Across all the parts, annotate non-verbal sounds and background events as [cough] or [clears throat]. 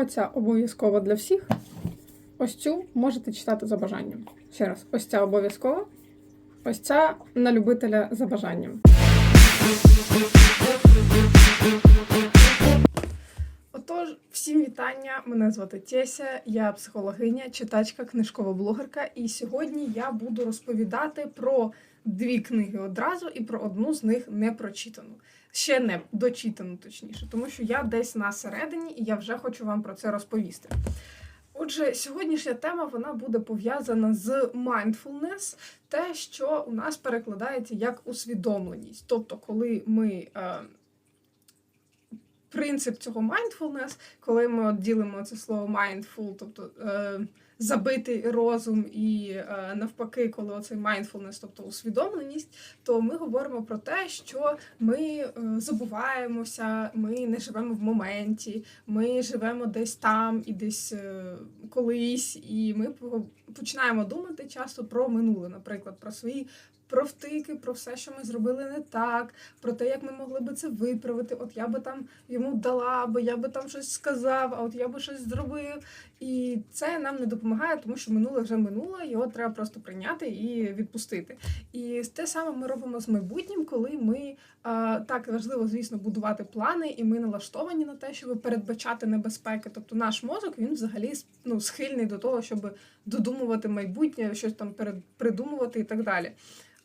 Оця обов'язкова для всіх. Ось цю можете читати за бажанням. Ще раз, ось ця обов'язкова. Ось ця на любителя за бажанням. Отож, всім вітання. Мене звати Теся, я психологиня, читачка, книжкова блогерка. І сьогодні я буду розповідати про дві книги одразу і про одну з них не прочитану. Ще не дочитану, точніше, тому що я десь на середині і я вже хочу вам про це розповісти. Отже, сьогоднішня тема вона буде пов'язана з mindfulness, те, що у нас перекладається як усвідомленість. Тобто, коли ми. Е, Принцип цього mindfulness, коли ми ділимо це слово mindful, тобто е, забитий розум, і е, навпаки, коли оцей mindfulness, тобто усвідомленість, то ми говоримо про те, що ми е, забуваємося, ми не живемо в моменті, ми живемо десь там і десь е, колись, і ми починаємо думати часто про минуле, наприклад, про свої. Про втики, про все, що ми зробили не так, про те, як ми могли би це виправити. От я би там йому дала, або я би там щось сказав, а от я би щось зробив. І це нам не допомагає, тому що минуле вже минуло, його треба просто прийняти і відпустити. І те саме ми робимо з майбутнім, коли ми а, так важливо, звісно, будувати плани, і ми налаштовані на те, щоб передбачати небезпеки. Тобто наш мозок він взагалі ну, схильний до того, щоб додумувати майбутнє, щось там перед придумувати і так далі.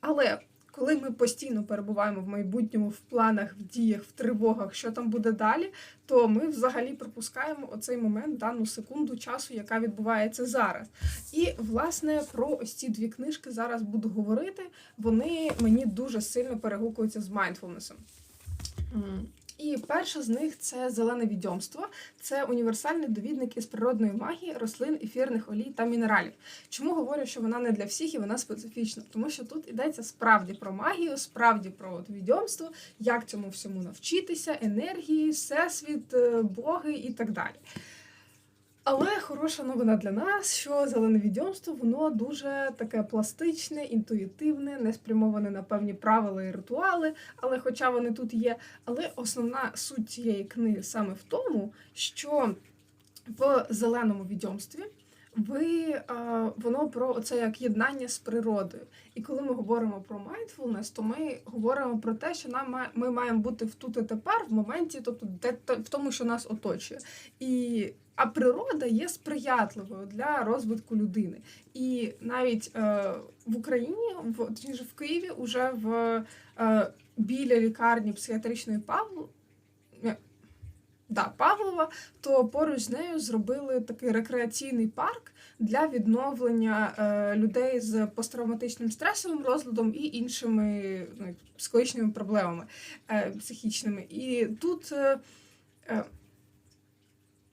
Але коли ми постійно перебуваємо в майбутньому, в планах, в діях, в тривогах, що там буде далі, то ми взагалі пропускаємо оцей момент, дану секунду часу, яка відбувається зараз. І власне про ось ці дві книжки зараз буду говорити. Вони мені дуже сильно перегукуються з майндфулнесом. І перша з них це зелене відьомство. Це універсальний довідник із природної магії, рослин, ефірних олій та мінералів. Чому говорю, що вона не для всіх і вона специфічна? Тому що тут йдеться справді про магію, справді про от відьомство, як цьому всьому навчитися, енергії, всесвіт, е, боги і так далі. Але хороша новина для нас, що зелене відьомство воно дуже таке пластичне, інтуїтивне, не спрямоване на певні правила і ритуали. Але хоча вони тут є, але основна суть цієї книги саме в тому, що в зеленому відьомстві ви воно про це як єднання з природою. І коли ми говоримо про mindfulness, то ми говоримо про те, що нам ми маємо бути в тут і тепер, в моменті, тобто де в тому, що нас оточує. І а природа є сприятливою для розвитку людини. І навіть е, в Україні, в точніше в Києві, уже в е, біля лікарні психіатричної Павлу. Да, Павлова, то поруч з нею зробили такий рекреаційний парк для відновлення е, людей з посттравматичним стресовим розладом і іншими ну, психологічними проблемами е, психічними. І тут. Е, е,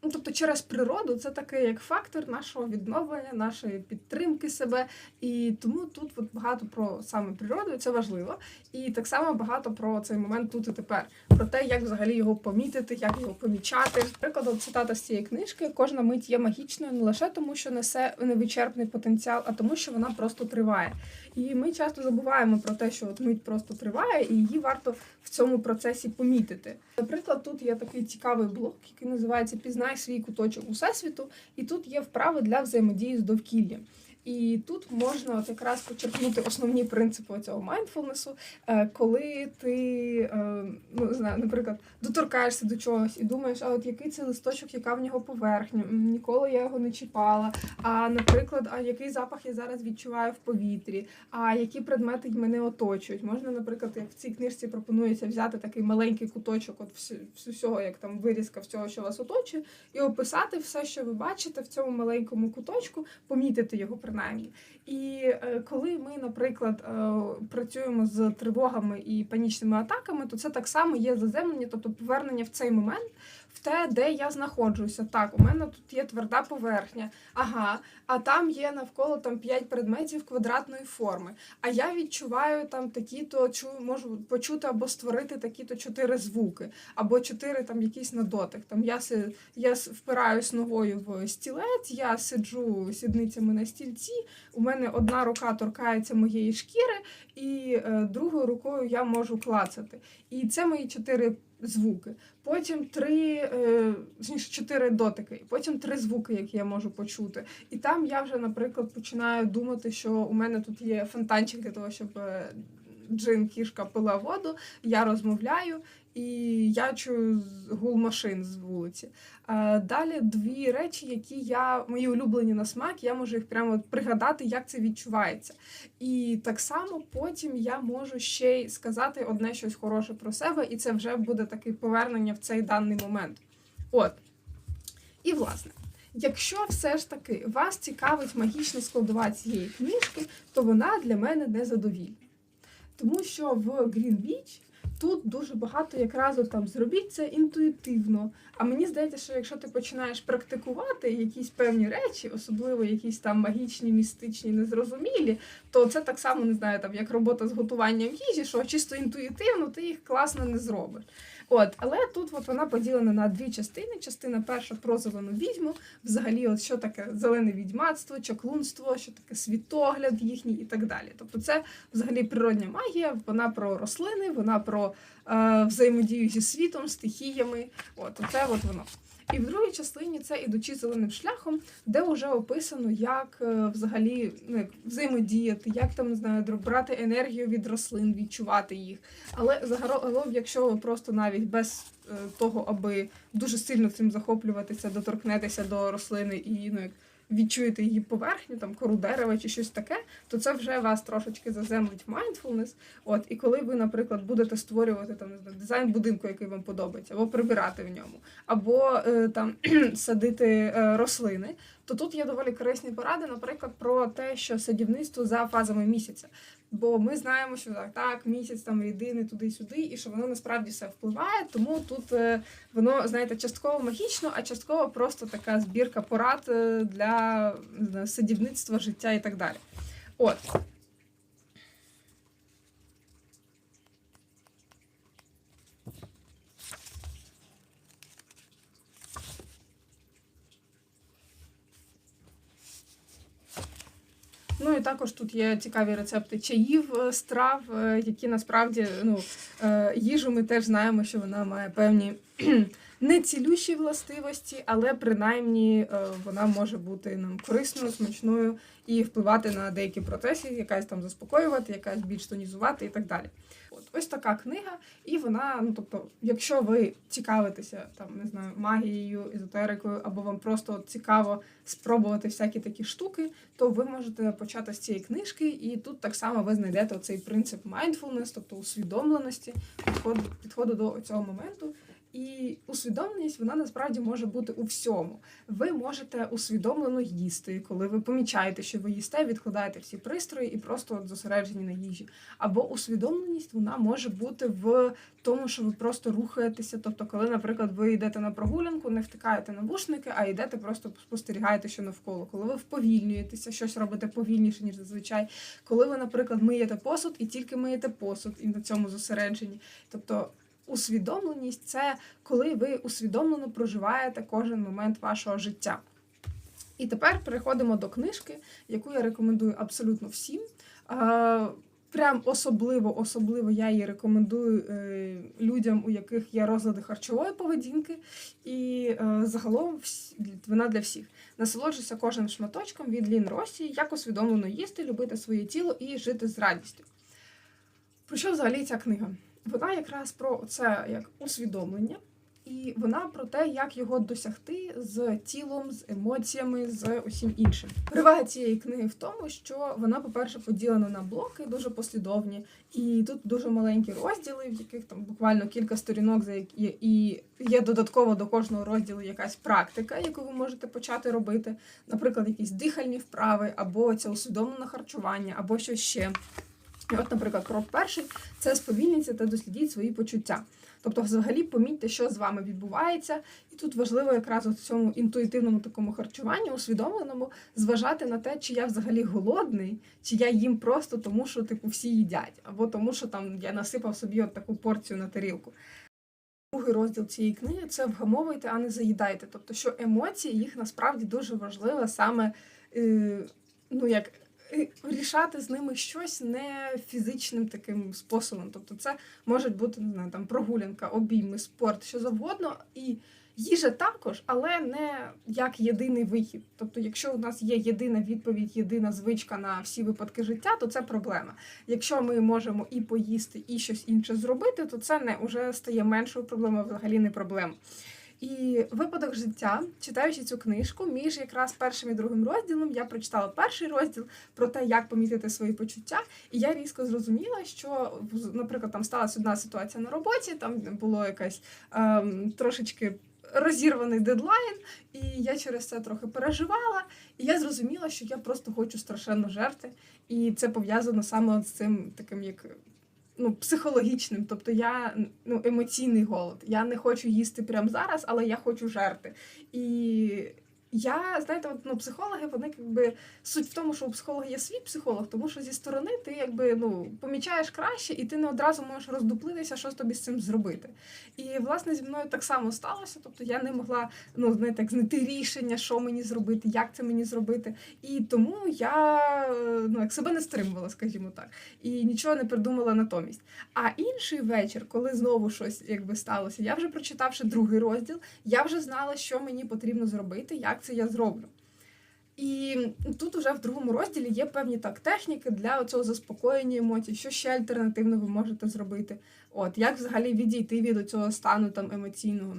Ну, тобто через природу це такий як фактор нашого відновлення, нашої підтримки себе. І тому тут от багато про саме природу, це важливо. І так само багато про цей момент тут і тепер, про те, як взагалі його помітити, як його помічати. Наприклад, цитата з цієї книжки: кожна мить є магічною не лише тому, що несе невичерпний потенціал, а тому, що вона просто триває. І ми часто забуваємо про те, що от мить просто триває, і її варто в цьому процесі помітити. Наприклад, тут є такий цікавий блок, який називається Пізнай свій куточок усесвіту, і тут є вправи для взаємодії з довкіллям. І тут можна от якраз почерпнути основні принципи цього майндфулнесу, е, коли ти е, ну знаю, наприклад, доторкаєшся до чогось і думаєш, а от який це листочок, яка в нього поверхня? Ніколи я його не чіпала. А наприклад, а який запах я зараз відчуваю в повітрі, а які предмети мене оточують? Можна, наприклад, як в цій книжці пропонується взяти такий маленький куточок, от всього, як там вирізка всього, що вас оточує, і описати все, що ви бачите в цьому маленькому куточку, помітити його принаймні. І е, коли ми, наприклад, е, працюємо з тривогами і панічними атаками, то це так само є заземлення, тобто повернення в цей момент. В те, де я знаходжуся. Так, у мене тут є тверда поверхня. Ага, а там є навколо там 5 предметів квадратної форми. А я відчуваю там такі-то чу, можу почути або створити такі-то чотири звуки, або чотири там якісь на дотик. Там я си, я впираюсь ногою в стілець, я сиджу сідницями на стільці. У мене одна рука торкається моєї шкіри, і е, другою рукою я можу клацати. І це мої чотири звуки, потім три, е, чотири дотики, потім три звуки, які я можу почути. І там я вже, наприклад, починаю думати, що у мене тут є фонтанчик для того, щоб е, джин кішка пила воду, я розмовляю. І я чую гул машин з вулиці. Далі дві речі, які я мої улюблені на смак, я можу їх прямо пригадати, як це відчувається. І так само потім я можу ще й сказати одне щось хороше про себе, і це вже буде таке повернення в цей даний момент. От. І власне. Якщо все ж таки вас цікавить магічна складова цієї книжки, то вона для мене незадовільна. Тому що в Green Beach тут дуже багато якраз там зробіть це інтуїтивно. А мені здається, що якщо ти починаєш практикувати якісь певні речі, особливо якісь там магічні, містичні, незрозумілі, то це так само не знаю, там як робота з готуванням їжі, що чисто інтуїтивно ти їх класно не зробиш. От, але тут от вона поділена на дві частини. Частина перша про зелену відьму, взагалі, от що таке зелене відьмацтво, чаклунство, що таке світогляд їхній і так далі. Тобто, це взагалі природня магія, вона про рослини, вона про е, взаємодію зі світом, стихіями. От, це от воно. І в другій частині це ідучи зеленим шляхом, де вже описано, як е, взагалі ну, як взаємодіяти, як там не знаю, брати енергію від рослин, відчувати їх. Але загалом, якщо ви просто навіть без е, того, аби дуже сильно цим захоплюватися, доторкнетеся до рослини і ну, як відчуєте її поверхню, там кору дерева чи щось таке, то це вже вас трошечки заземлить mindfulness. От, і коли ви, наприклад, будете створювати там дизайн будинку, який вам подобається, або прибирати в ньому, або е, там [clears throat] садити е, рослини, то тут є доволі корисні поради, наприклад, про те, що садівництво за фазами місяця. Бо ми знаємо, що так, так місяць там рідини туди-сюди, і що воно насправді все впливає. Тому тут е, воно, знаєте, частково магічно, а частково просто така збірка порад е, для садівництва, життя і так далі. От. Ну і також тут є цікаві рецепти чаїв, е, страв, е, які насправді ну, е, їжу ми теж знаємо, що вона має певні не цілющі властивості, але принаймні е, вона може бути нам корисною, смачною і впливати на деякі процеси, якась там заспокоювати, якась більш тонізувати і так далі. От ось така книга, і вона, ну тобто, якщо ви цікавитеся там, не знаю, магією, езотерикою, або вам просто цікаво спробувати всякі такі штуки, то ви можете почати з цієї книжки, і тут так само ви знайдете цей принцип mindfulness, тобто усвідомленості, підходу, підходу до цього моменту. І усвідомленість вона насправді може бути у всьому. Ви можете усвідомлено їсти, коли ви помічаєте, що ви їсте, відкладаєте всі пристрої і просто от зосереджені на їжі. Або усвідомленість вона може бути в тому, що ви просто рухаєтеся. Тобто, коли, наприклад, ви йдете на прогулянку, не втикаєте навушники, а йдете просто спостерігаєте, що навколо. Коли ви вповільнюєтеся, щось робите повільніше, ніж зазвичай. Коли ви, наприклад, миєте посуд і тільки миєте посуд, і на цьому зосереджені. Тобто усвідомленість це коли ви усвідомлено проживаєте кожен момент вашого життя. І тепер переходимо до книжки, яку я рекомендую абсолютно всім. Прям особливо, особливо я її рекомендую е, людям, у яких є розлади харчової поведінки, і е, загалом вона для всіх. Насолоджуйся кожним шматочком від Лін Росі, як усвідомлено їсти, любити своє тіло і жити з радістю. Про що взагалі ця книга? Вона якраз про це як усвідомлення, і вона про те, як його досягти з тілом, з емоціями, з усім іншим. Перевага цієї книги в тому, що вона, по-перше, поділена на блоки, дуже послідовні, і тут дуже маленькі розділи, в яких там буквально кілька сторінок, за які і є додатково до кожного розділу якась практика, яку ви можете почати робити, наприклад, якісь дихальні вправи, або це усвідомлене харчування, або щось ще. І От, наприклад, крок перший це сповільніться та дослідіть свої почуття. Тобто, взагалі помітьте, що з вами відбувається, і тут важливо якраз в цьому інтуїтивному такому харчуванні, усвідомленому, зважати на те, чи я взагалі голодний, чи я їм просто тому, що типу всі їдять, або тому, що там я насипав собі от таку порцію на тарілку. Другий розділ цієї книги це вгамовуйте, а не заїдайте. Тобто, що емоції їх насправді дуже важливо саме е, ну як рішати з ними щось не фізичним таким способом. Тобто, це можуть бути не знаю, там прогулянка, обійми, спорт, що завгодно. І їжа також, але не як єдиний вихід. Тобто, якщо у нас є єдина відповідь, єдина звичка на всі випадки життя, то це проблема. Якщо ми можемо і поїсти, і щось інше зробити, то це не вже стає меншою проблемою, взагалі не проблема. І випадок життя, читаючи цю книжку, між якраз першим і другим розділом я прочитала перший розділ про те, як помітити свої почуття, і я різко зрозуміла, що наприклад, там сталася одна ситуація на роботі, там було якась ем, трошечки. Розірваний дедлайн, і я через це трохи переживала. І я зрозуміла, що я просто хочу страшенно жерти. І це пов'язано саме з цим таким, як ну, психологічним. Тобто я ну, емоційний голод. Я не хочу їсти прямо зараз, але я хочу жерти. І я, знаєте, от, ну, психологи, вони якби суть в тому, що у психолога є свій психолог, тому що зі сторони ти якби ну помічаєш краще, і ти не одразу можеш роздуплитися, що тобі з цим зробити. І власне зі мною так само сталося. Тобто я не могла ну знаєте, як знайти рішення, що мені зробити, як це мені зробити. І тому я ну як себе не стримувала, скажімо так, і нічого не придумала натомість. А інший вечір, коли знову щось якби сталося, я вже прочитавши другий розділ, я вже знала, що мені потрібно зробити, як це я зроблю. І тут уже в другому розділі є певні так техніки для цього заспокоєння емоцій, що ще альтернативно ви можете зробити. От як взагалі відійти від цього стану там емоційного.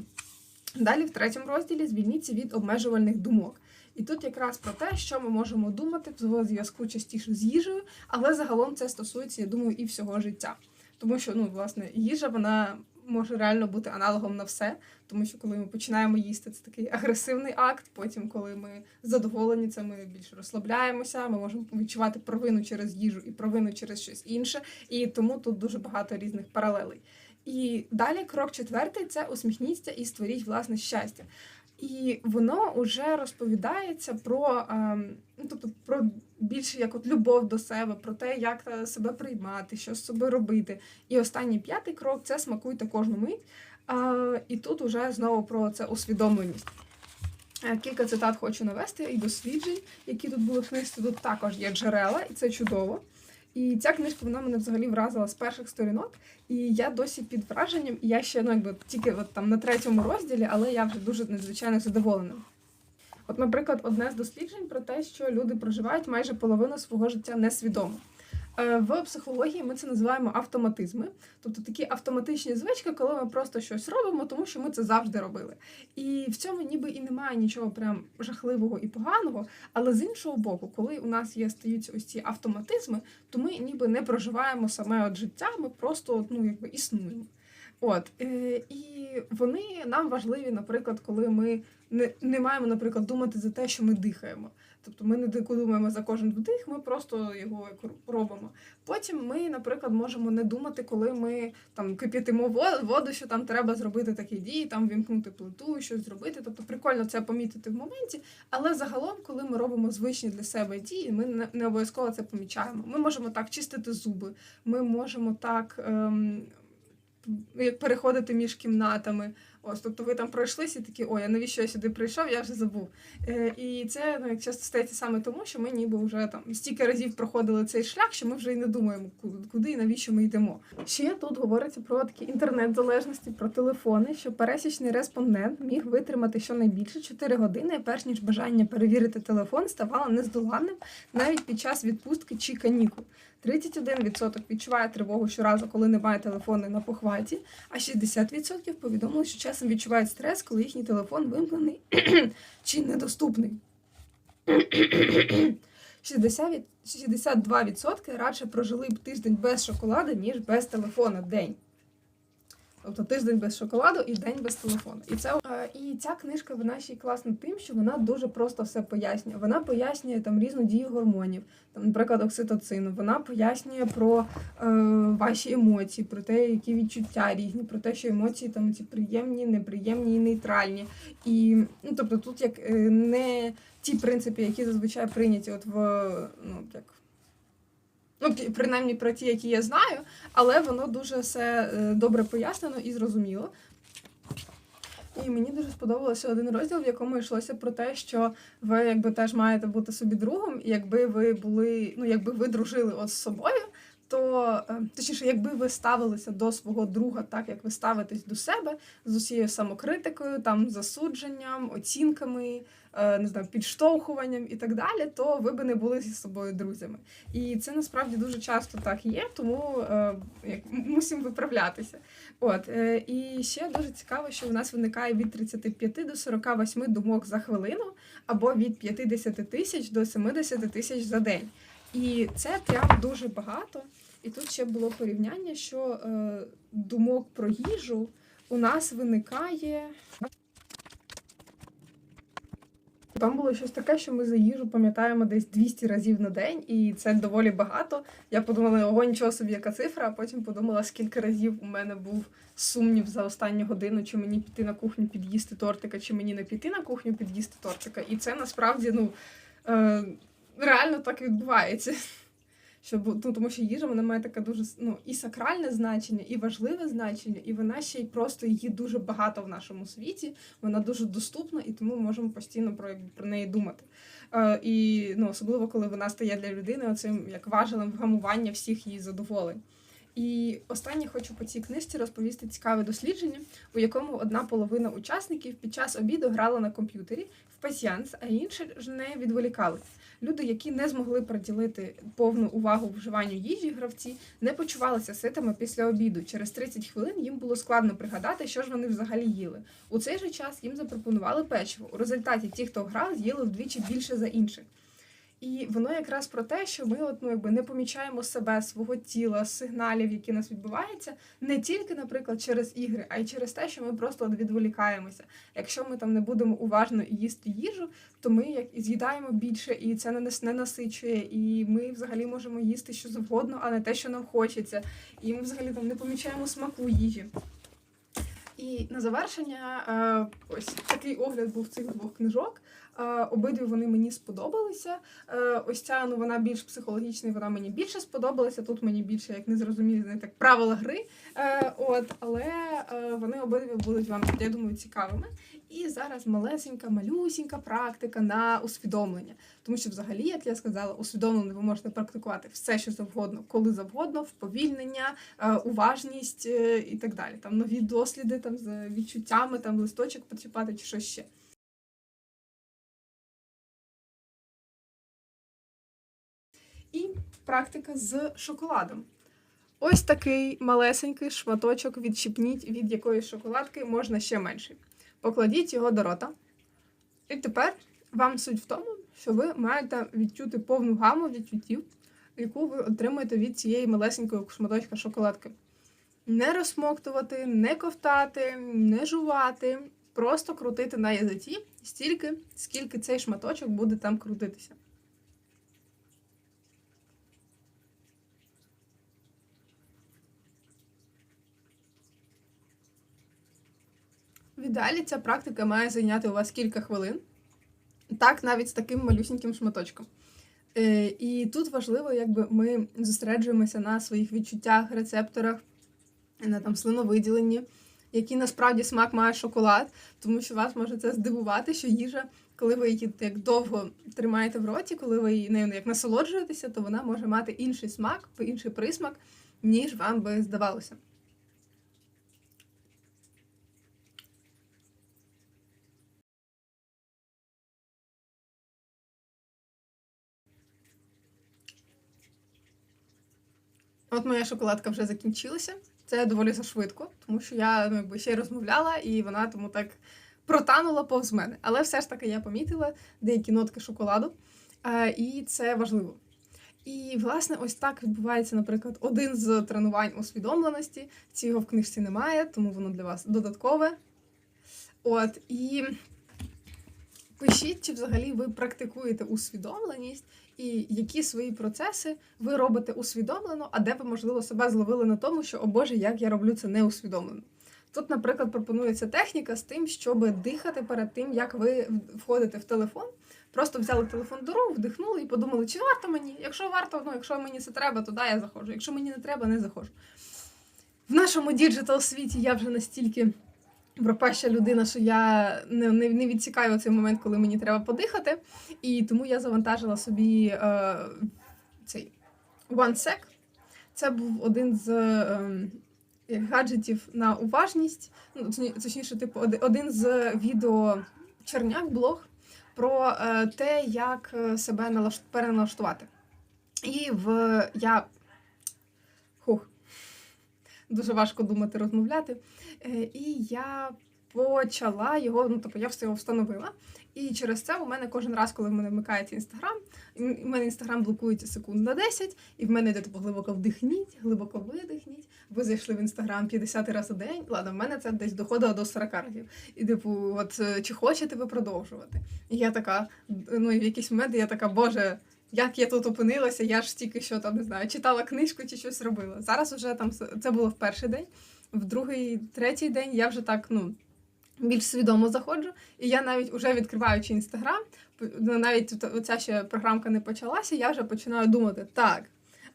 Далі в третьому розділі звільніться від обмежувальних думок. І тут якраз про те, що ми можемо думати в зв'язку частіше з їжею, але загалом це стосується, я думаю, і всього життя. Тому що, ну, власне, їжа вона може реально бути аналогом на все, тому що коли ми починаємо їсти, це такий агресивний акт. Потім, коли ми задоволені, це ми більше розслабляємося. Ми можемо відчувати провину через їжу і провину через щось інше. І тому тут дуже багато різних паралелей. І далі крок четвертий це усміхніться і створіть власне щастя. І воно вже розповідається про ем, ну, тобто про більше як от любов до себе, про те, як себе приймати, що з собою робити. І останній п'ятий крок це смакуйте кожну мить. І тут уже знову про це усвідомленість. Е, кілька цитат хочу навести і досліджень, які тут були в книжці. Тут також є джерела, і це чудово. І ця книжка вона мене взагалі вразила з перших сторінок. І я досі під враженням, і я ще ну, якби тільки от там на третьому розділі, але я вже дуже надзвичайно задоволена. От, наприклад, одне з досліджень про те, що люди проживають майже половину свого життя несвідомо. Е, в психології ми це називаємо автоматизми, тобто такі автоматичні звички, коли ми просто щось робимо, тому що ми це завжди робили. І в цьому ніби і немає нічого прям жахливого і поганого. Але з іншого боку, коли у нас є стаються ось ці автоматизми, то ми ніби не проживаємо саме от життя, ми просто ну якби існуємо. От е, і вони нам важливі, наприклад, коли ми не не маємо, наприклад, думати за те, що ми дихаємо. Тобто ми не думаємо за кожен вдих, ми просто його робимо. Потім ми, наприклад, можемо не думати, коли ми там кип'ятимо воду, що там треба зробити такі дії, там вімкнути плиту, щось зробити. Тобто прикольно це помітити в моменті. Але загалом, коли ми робимо звичні для себе дії, ми не, обов'язково це помічаємо. Ми можемо так чистити зуби, ми можемо так. Ем, переходити між кімнатами. Ось, тобто ви там пройшлися і такі, ой, а навіщо я сюди прийшов, я вже забув. Е, І це ну, часто стається саме тому, що ми ніби вже там стільки разів проходили цей шлях, що ми вже й не думаємо, куди і навіщо ми йдемо. Ще тут говориться про такі інтернет-залежності, про телефони, що пересічний респондент міг витримати щонайбільше 4 години, перш ніж бажання перевірити телефон ставало нездоланним навіть під час відпустки чи канікул. 31% відчуває тривогу щоразу, коли немає телефону на похваті, а 60% повідомили, що часом відчувають стрес, коли їхній телефон вимкнений [clears throat] чи недоступний. [clears throat] 62% радше прожили б тиждень без шоколаду, ніж без телефона день. Тобто тиждень без шоколаду і день без телефону. І це е, і ця книжка вона ще й класна тим, що вона дуже просто все пояснює. Вона пояснює там різну дію гормонів, там, наприклад, окситоцину. Вона пояснює про е, ваші емоції, про те, які відчуття різні, про те, що емоції там ці приємні, неприємні і нейтральні. І ну, тобто тут як е, не ті принципи, які зазвичай прийняті, от в ну як. Ну, принаймні про ті, які я знаю, але воно дуже все е, добре пояснено і зрозуміло. І мені дуже сподобався один розділ, в якому йшлося про те, що ви якби теж маєте бути собі другом, і якби ви були, ну якби ви дружили от з собою, то е, точніше, якби ви ставилися до свого друга так, як ви ставитесь до себе, з усією самокритикою, там засудженням, оцінками, не знаю, підштовхуванням і так далі, то ви би не були зі собою друзями. І це насправді дуже часто так є, тому е, як мусимо виправлятися. От е, і ще дуже цікаво, що в нас виникає від 35 до 48 думок за хвилину, або від 50 тисяч до 70 тисяч за день. І це прям дуже багато. І тут ще було порівняння, що е, думок про їжу у нас виникає. Там було щось таке, що ми за їжу пам'ятаємо десь 200 разів на день, і це доволі багато. Я подумала, ого, нічого собі, яка цифра, а потім подумала, скільки разів у мене був сумнів за останню годину, чи мені піти на кухню під'їсти тортика, чи мені не піти на кухню під'їсти тортика. І це насправді ну, е, реально так відбувається. Щоб, ну, тому що їжа вона має таке дуже ну, і сакральне значення, і важливе значення, і вона ще й просто її дуже багато в нашому світі. Вона дуже доступна, і тому ми можемо постійно про, про неї думати. Е, і ну, особливо, коли вона стає для людини оцим як важелем вгамування всіх її задоволень. І останнє хочу по цій книжці розповісти цікаве дослідження, у якому одна половина учасників під час обіду грала на комп'ютері в пасіанс, а інші ж не відволікались. Люди, які не змогли приділити повну увагу вживанню їжі, гравці не почувалися ситими після обіду. Через 30 хвилин їм було складно пригадати, що ж вони взагалі їли. У цей же час їм запропонували печиво. У результаті ті, хто грав, з'їли вдвічі більше за інших. І воно якраз про те, що ми от, ну, якби не помічаємо себе, свого тіла, сигналів, які нас відбуваються, не тільки, наприклад, через ігри, а й через те, що ми просто от відволікаємося. Якщо ми там не будемо уважно їсти їжу, то ми як і з'їдаємо більше, і це нас не насичує. І ми взагалі можемо їсти що завгодно, а не те, що нам хочеться. І ми взагалі там не помічаємо смаку їжі. І на завершення, е, ось такий огляд був цих двох книжок. Е, Обидві вони мені сподобалися. Е, Ось ця ну вона більш психологічна, вона мені більше сподобалася. Тут мені більше як не зрозумілі не так правила гри. Е, От, але вони обидві будуть вам, я думаю, цікавими. І зараз малесенька, малюсінька практика на усвідомлення. Тому що, взагалі, як я сказала, усвідомлення ви можете практикувати все, що завгодно, коли завгодно, вповільнення, уважність і так далі. Там нові досліди там з відчуттями, там листочок потріпати чи щось ще. Практика з шоколадом. Ось такий малесенький шматочок відщипніть від якоїсь шоколадки, можна ще менший. Покладіть його до рота. І тепер вам суть в тому, що ви маєте відчути повну гаму відчуттів, яку ви отримуєте від цієї малесенької шматочка шоколадки. Не розсмоктувати, не ковтати, не жувати, просто крутити на язиці стільки, скільки цей шматочок буде там крутитися. Ідеалі ця практика має зайняти у вас кілька хвилин. Так, навіть з таким малюсіньким шматочком. Е, І тут важливо, якби ми зосереджуємося на своїх відчуттях, рецепторах, на там слиновиділенні, який насправді смак має шоколад, тому що вас може це здивувати, що їжа, коли ви її як довго тримаєте в роті, коли ви її нею як насолоджуєтеся, то вона може мати інший смак, інший присмак, ніж вам би здавалося. От моя шоколадка вже закінчилася. Це доволі зашвидко, тому що я ну, якби ще й розмовляла, і вона тому так протанула повз мене. Але все ж таки я помітила деякі нотки шоколаду, е, і це важливо. І, власне, ось так відбувається, наприклад, один з тренувань усвідомленості. Цього в книжці немає, тому воно для вас додаткове. От, і пишіть, чи взагалі ви практикуєте усвідомленість, і які свої процеси ви робите усвідомлено, а де ви, можливо, себе зловили на тому, що, о Боже, як я роблю це неусвідомлено. Тут, наприклад, пропонується техніка з тим, щоб дихати перед тим, як ви входите в телефон. Просто взяли телефон до рук, вдихнули і подумали, чи варто мені? Якщо варто, ну якщо мені це треба, то да, я заходжу. Якщо мені не треба, не заходжу. В нашому діджитал світі я вже настільки пропаща людина, що я не, не, не відсікаю цей момент, коли мені треба подихати. І тому я завантажила собі е, цей OneSec. Це був один з е, гаджетів на уважність. Ну, точніше, типу, один з відео черняк блог про е, те, як е, себе налаш... переналаштувати. І в я дуже важко думати, розмовляти. Е, І я почала його, ну тобто я все його встановила. І через це у мене кожен раз, коли в мене вмикається інстаграм, у мене інстаграм блокується секунд на 10, і в мене йде типу глибоко вдихніть, глибоко видихніть. Ви зайшли в інстаграм 50 разів у день. Ладно, в мене це десь доходило до 40 разів. І типу, от е, чи хочете ви продовжувати? І я така, ну і в якийсь момент я така, боже. Як я тут опинилася, я ж тільки що там не знаю, читала книжку чи щось робила. Зараз вже там це було в перший день, в другий, третій день я вже так ну більш свідомо заходжу. І я навіть уже відкриваючи інстаграм, ну, навіть оця ще програмка не почалася, я вже починаю думати, так.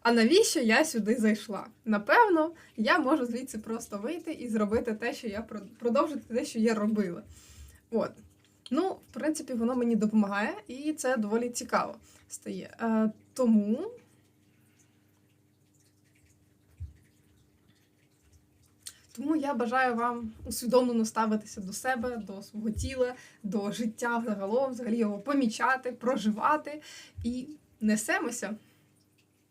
А навіщо я сюди зайшла? Напевно, я можу звідси просто вийти і зробити те, що я продовжити те, що я робила. От. Ну, в принципі, воно мені допомагає, і це доволі цікаво стає. Е, тому. Тому я бажаю вам усвідомлено ставитися до себе, до свого тіла, до життя загалом, взагалі його помічати, проживати і несемося.